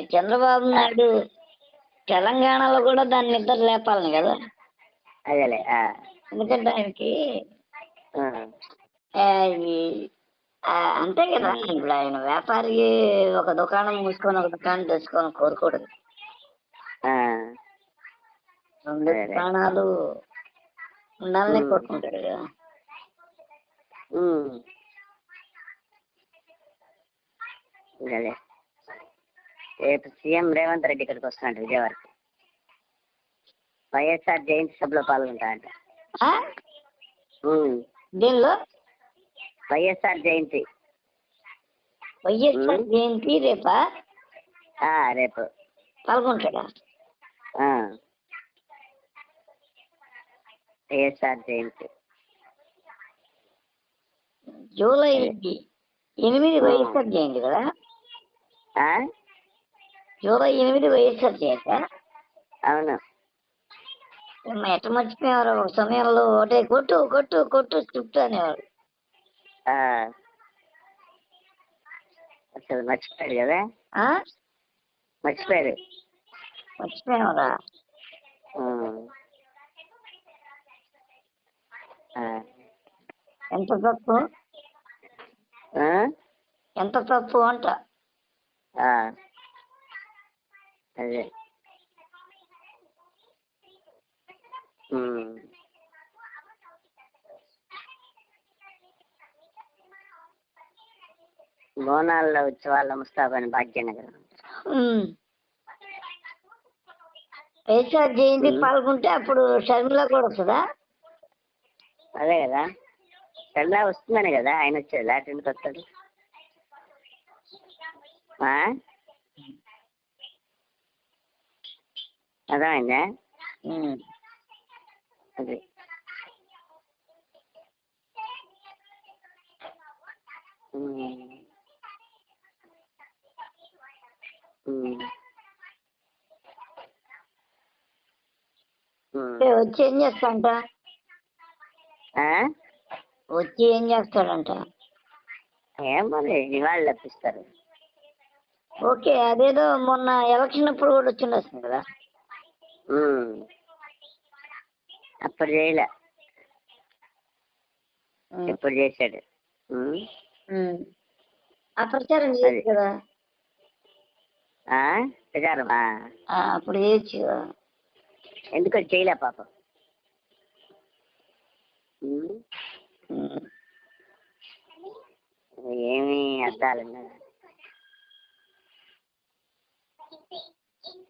చంద్రబాబు నాయుడు తెలంగాణలో కూడా దాన్ని నిద్ర లేపాలని కదా? అదేలే ఎందుకంటే ఆయనకి అంతే కదా. ఇప్పుడు ఆయన వ్యాపారి ఒక దుకాణం మూసుకొని ఒక దుకాణం తెచ్చుకొని కోరుకోడు. ఆ, రెండు. దుకాణాలు ఉండాలని. కోరుకుంటాడు కదా. రేపు సీఎం రేవంత్ రెడ్డి ఇక్కడికి వస్తున్నాడు విజయవాడకి. వైఎస్ఆర్ జయంతి సభలో పాల్గొంటాడంట. దీనిలో? వైఎస్ఆర్ జయంతి. వైఎస్ఆర్. జయంతి రేపా? రేపు. పాల్గొంటాడా. వైఎస్ఆర్ జయంతి. జూలై ఎనిమిది వైఎస్ఆర్ జయంతి కదా? జూలై ఎనిమిది వైఎస్ఆర్ జయంతి అవును ఎట్లా మర్చిపోయేవారు ఒక సమయంలో ఒకటే కొట్టు కొట్టు కొట్టు అనేవారు ఆ. అసలు మర్చిపోయాడు కదా? మర్చిపోయాడు మర్చిపోయేవారా. ఎంత తప్పు? ఎంత తప్పు అంట. అదే. బోనాల్లో ఉత్సవాల ముస్తాబని భాగ్యనగరం. వైఎస్ఆర్ జయంతి. పాల్గొంటే అప్పుడు షర్మిల కూడా వస్తుందా అదే కదా సరదా వస్తుందనే కదా ఆయన వచ్చేది ఎందుకు వస్తాడు ఆ? అర్థమైందా. అది. వచ్చి ఏం చేస్తాడంట? వచ్చి ఏం చేస్తాడంట? ఏం మరి నివాళులు అర్పిస్తారు ఓకే అదేదో మొన్న ఎలక్షన్ అప్పుడు కూడా వచ్చిండొస్తుంది కదా? ఉమ్. అప్పుడు చేయలే ఉమ్. ఇప్పుడు చేశాడు ఉమ్. ఉమ్. ఆ ప్రచారం చేయొచ్చు అది. కదా ఆ? ప్రచారమా ఆ, అప్పుడు చేయొచ్చు కదా ఎందుకు అది చేయలే పాపం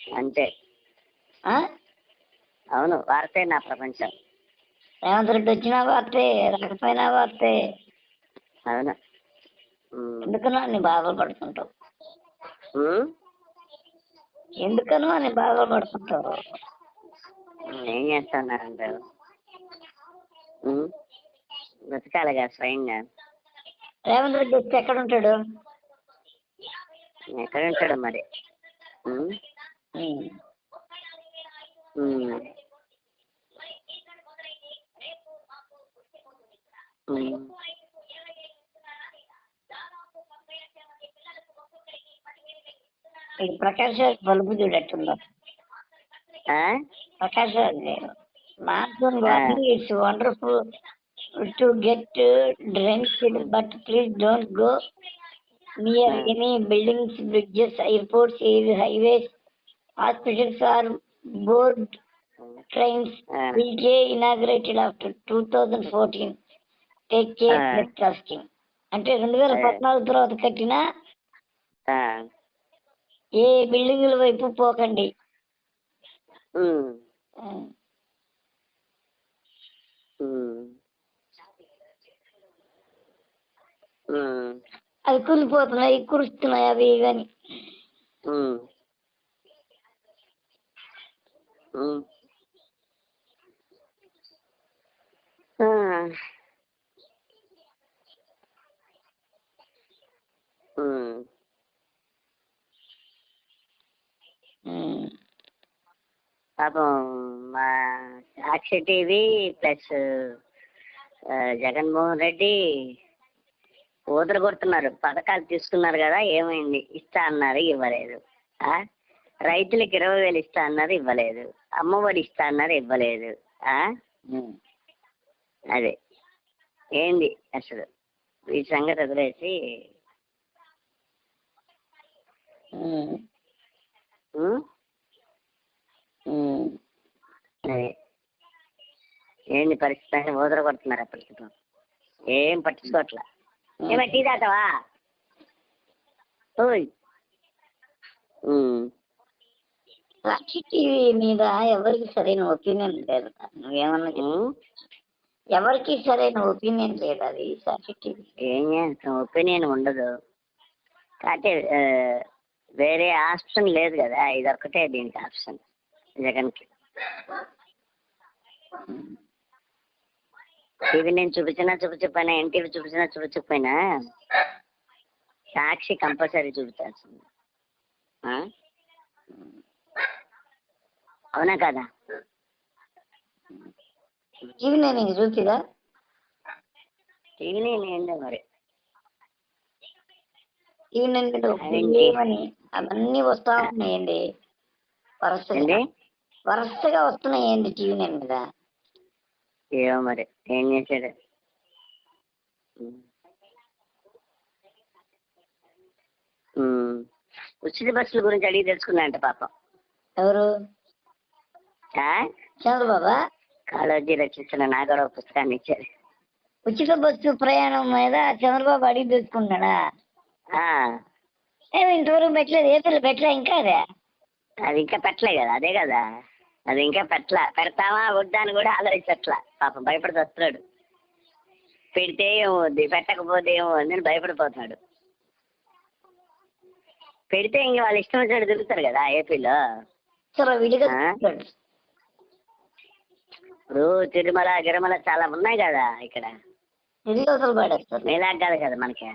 అంతే? అవును వార్తే నా ప్రపంచం. రేవంత్ రెడ్డి వచ్చినా వార్తే రాకపోయినా వార్తే. అవును. ఎందుకనో అని బాధలు పడుతుంటావు ఉమ్? ఎందుకనో అని బాధలు పడుతుంటావు ఏం చేస్తున్నారంటారు? ఉమ్? బ్రతకాలిగా స్వయంగా. రేవంత్ రెడ్డి వస్తే ఎక్కడ ఉంటాడు ఎక్కడ ఉంటాడు మరి ఈ ప్రకాష్ రాజ్ బల్బు చూడట్టుందో ఆ? Prakash Raj it's wonderful to get drenched but please don't go near any buildings bridges airports highways hospitals or board trains ఆ. Will be inaugurated after two thousand fourteen. Take care trusting. అంటే రెండు వేల. పద్నాలుగు తర్వాత కట్టిన. ఏ బిల్డింగుల వైపు పోకండి. అవి కూలిపోతున్నాయి కురుస్తున్నాయి అవి ఇవి పాపం మా సాక్షి టీవీ ప్లస్ జగన్మోహన్ రెడ్డి ఊదర కొడుతున్నారు పథకాలు తీసుకున్నారు కదా ఏమైంది? ఇస్తా అన్నారు ఇవ్వలేదు. ఆ? రైతులకు ఇరవై వేలు ఇస్తా అన్నారు ఇవ్వలేదు. అమ్మఒడి ఇస్తా అన్నారు ఇవ్వలేదు. అదే. ఏంది అసలు? ఈ సంగతి వదిలేసి. అదే. ఏంది పరిస్థితి అని ఊదర కొడుతున్నారు అప్పటికి ఏం పట్టించుకోవట్లా ఏమో టీ తాగుతావా? ఓయ్. సాక్షి టీవీ మీద ఎవరికి సరైన ఒపీనియన్ లేదు. నువ్వేమన్నా. ఎవరికి సరైన ఒపీనియన్ లేదు అది సాక్షి టీవీ. ఏం చేస్తాం? ఒపీనియన్ ఉండదు. ఆ, వేరే ఆప్షన్ లేదు కదా ఇదొక్కటే దీనికి ఆప్షన్ జగన్కి. టీవీ నేను చూపించినా చూపించకపోయినా ఎన్టీవీ చూపించినా చూపించకపోయినా సాక్షి కంపల్సరీ చూపించాల్సింది? అవునా కదా? టీవీ నేను ఇంక చూపిదా టీవీ నేను ఏందో మరి. టీవీ నేను? ఏమని అవన్నీ వస్తా ఉన్నాయండి. వరుసగా. వరుసగా వస్తున్నాయండి టీవీ నేను మీద. ఏమో మరి ఏం చేశాడు. ఉచిత బస్సుల గురించి అడిగి తెలుసుకున్నాయంట పాపం. ఎవరు? చంద్రబాబా కాళోజీ రచించిన నాగరావు పుస్తకాన్ని ఇచ్చారు. ఉచిత బస్సు ప్రయాణం మీద చంద్రబాబు అడిగి తెచ్చుకుంటాడా ఆ, ఏమి ఇంతవరకు పెట్టలేదు. ఏపీలో పెట్టలే ఇంకా అదే? అది ఇంకా పెట్టలే కదా అదే కదా. అది ఇంకా పెట్టలా. పెడతామా వద్దా అని కూడా ఆలోచించట్లా. పాపం భయపడి వస్తున్నాడు. పెడితే ఏమవుద్ది? పెట్టకపోతే ఏమవుద్ది అని భయపడిపోతున్నాడు. పెడితే ఇంక వాళ్ళు ఇష్టం వచ్చినట్టు తిరుగుతారు కదా ఏపీలో. ఇప్పుడు తిరుమల గిరుమల చాలా ఉన్నాయి కదా ఇక్కడ తిరిగి అవతల పడేస్తారు నీలా కాదు కదా మనకి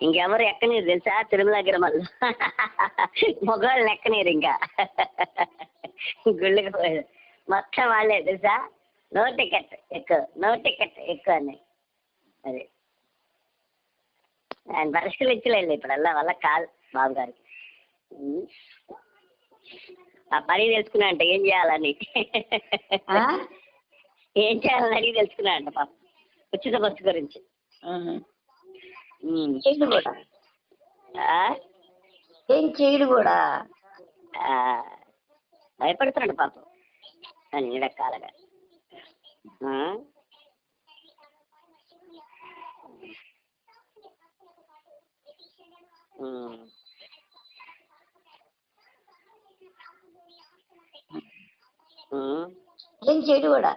ఇంకెవరు ఎక్కనీరు తెలుసా తిరుమల గిరుమల మొగోళ్ళు ఎక్కనీరు ఇంకా గుళ్ళకి పోయేది మొత్తం వాళ్ళే తెలుసా నో టికెట్ ఎక్కువ నో టికెట్ ఎక్కువ అని అది ఆయన పరిష్కరించలేదు ఇప్పుడల్లా వల్ల కాదు బాబు గారికి ఉం. ఆ పని తెలుసుకున్నా అంటే ఏం చేయాలని? ఏం చేయాలని అడిగి తెలుసుకున్నా అంట పాప ఉచిత బస్సు గురించి. చేయడు కూడా ఆ? ఏం చేయడు కూడా ఆ, భయపడుతున్నాడు పాపం అన్ని రకాలుగా ఆ? ఏం చేయడు కూడా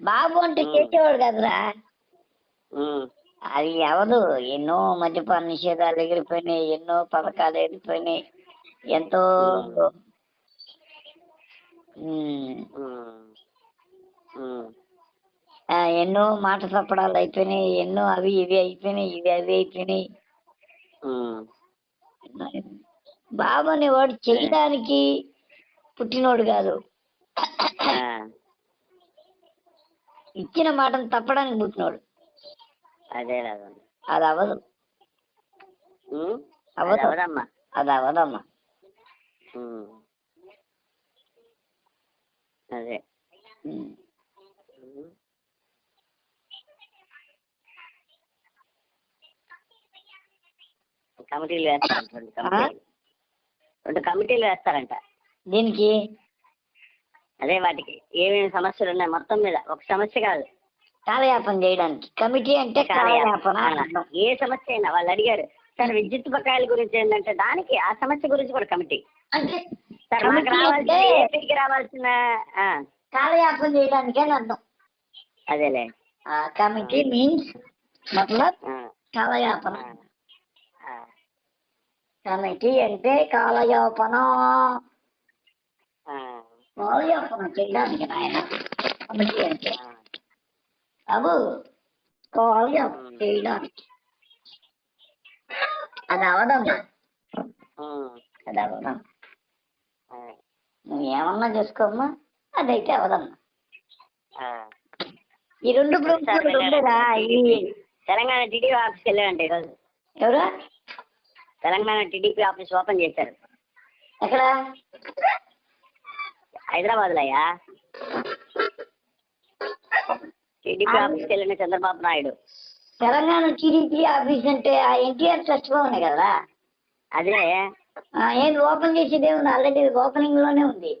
బాబు అంటే. చేసేవాడు కదరా. అది ఎవరు ఎన్నో మద్యపాన నిషేధాలు ఎగిరిపోయినాయి ఎన్నో పథకాలు ఎగిరిపోయినాయి ఎంతో ఎన్నో మాట తప్పడాలు అయిపోయినాయి ఎన్నో అవి ఇవి అయిపోయినాయి ఇవి అవి అయిపోయినాయి. బాబు అనేవాడు చేయడానికి పుట్టినోడు కాదు. ఇచ్చిన మాటను తప్పడానికి పుట్టినోడు. అదే అది అవదు అవదమ్మా అది అవదమ్మా. అదే. కమిటీలు వేస్తారంట రెండు కమిటీలు వేస్తారంట. దీనికి? అదే వాటికి ఏమేమి సమస్యలు ఉన్నాయి మొత్తం మీద ఒక సమస్య కాదు. కాలయాపన చేయడానికి. కమిటీ అంటే కాలయాపన. ఏ సమస్య అయినా వాళ్ళు అడిగారు. సార్ విద్యుత్ బకాయిల గురించి ఏంటంటే దానికి ఆ సమస్య గురించి కూడా కమిటీ. అంటే సార్ మాకు కమిటీ రావాల్సిన ఏపీకి కాలయాపన చేయడానికి అని అర్థం అదేలే. ఆ కమిటీ మీన్స్ మతలబ్ కాలయాపన కమిటీ అంటే కాలయాపన? చేస్తున్నా చేయడానికి నాయన. కమిటీ అంటే. కాల్ చేస్తున్నా చేయడానికి అది అవదమ్మా అది అవదమ్మా నువ్వు ఏమన్నా చేసుకోమ్మా అదైతే అవదమ్మా. ఈ రెండు ఉండేదా? ఈ తెలంగాణ టీడీపీ ఆఫీస్కి వెళ్ళారంటే ఈరోజు. ఎవరు? తెలంగాణ టీడీపీ ఆఫీస్ ఓపెన్ చేశారు. ఎక్కడ? హైదరాబాద్లో అయ్యా టీడీపీ ఆఫీస్కి వెళ్ళిన చంద్రబాబు నాయుడు. తెలంగాణ టీడీపీ ఆఫీస్ అంటే ఆ ఎన్టీఆర్ ట్రస్ట్ భవన్ కదా? అదే. ఏం ఓపెన్ చేసేది ఏముంది? ఆల్రెడీ ఓపెనింగ్లోనే ఉంది.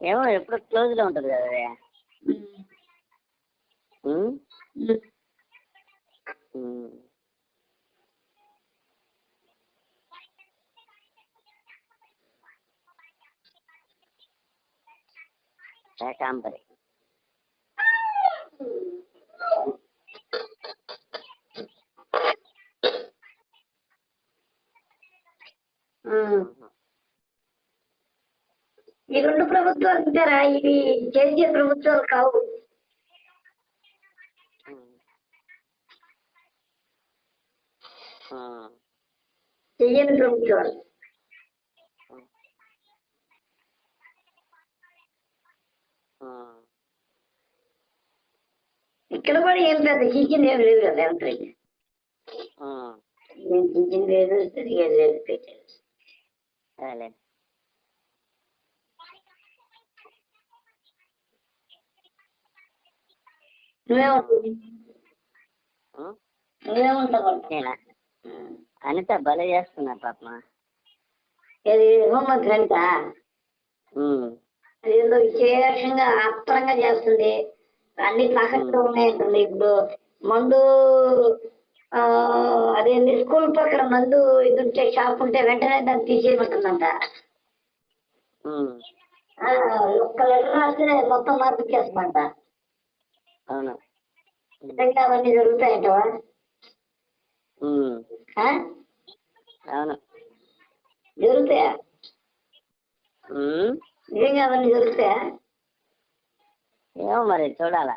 ఏమో ఎప్పుడు క్లోజ్లో ఉంటుంది కదా అది. శాకాంబరి ఉమ్. ఈ రెండు ప్రభుత్వాలు ఉంటారా ఇవి చేసే ప్రభుత్వాలు కావు. చెయ్యని ప్రభుత్వాలు ఇక్కడ కూడా ఏం పెద్ద కిచెన్ ఏం లేదు కదా కిచెన్ లేదు తిరిగేది లేదు అనిత భలే చేస్తున్నా పాప. ఇది హోంవర్క్ అంట. అదేదో విశేషంగా ఆత్రంగా చేస్తుంది. అన్ని తాకట్టు ఉన్నాయంటుంది ఇప్పుడు మందు ఆ, అదేంటి స్కూల్ పక్కన మందు ఇది ఉంటే షాప్ ఉంటే వెంటనే దాన్ని తీసేయమంటుందంట. ఒక్క లెటర్ రాస్తే మొత్తం మార్పిచ్చేస్తుందంట నిజంగా అవన్నీ జరుగుతాయంటవా? జరుగుతాయా. నిజంగా అవన్నీ జరుగుతాయా ఏమో మరి చూడాలా.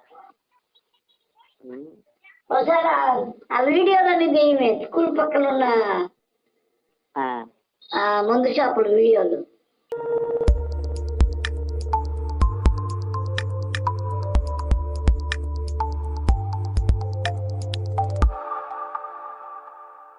ఒకసారి ఆ- వీడియోలన్నీ తీయమే. స్కూల్ పక్కన ఉన్న మందు షాపుల వీడియోలు.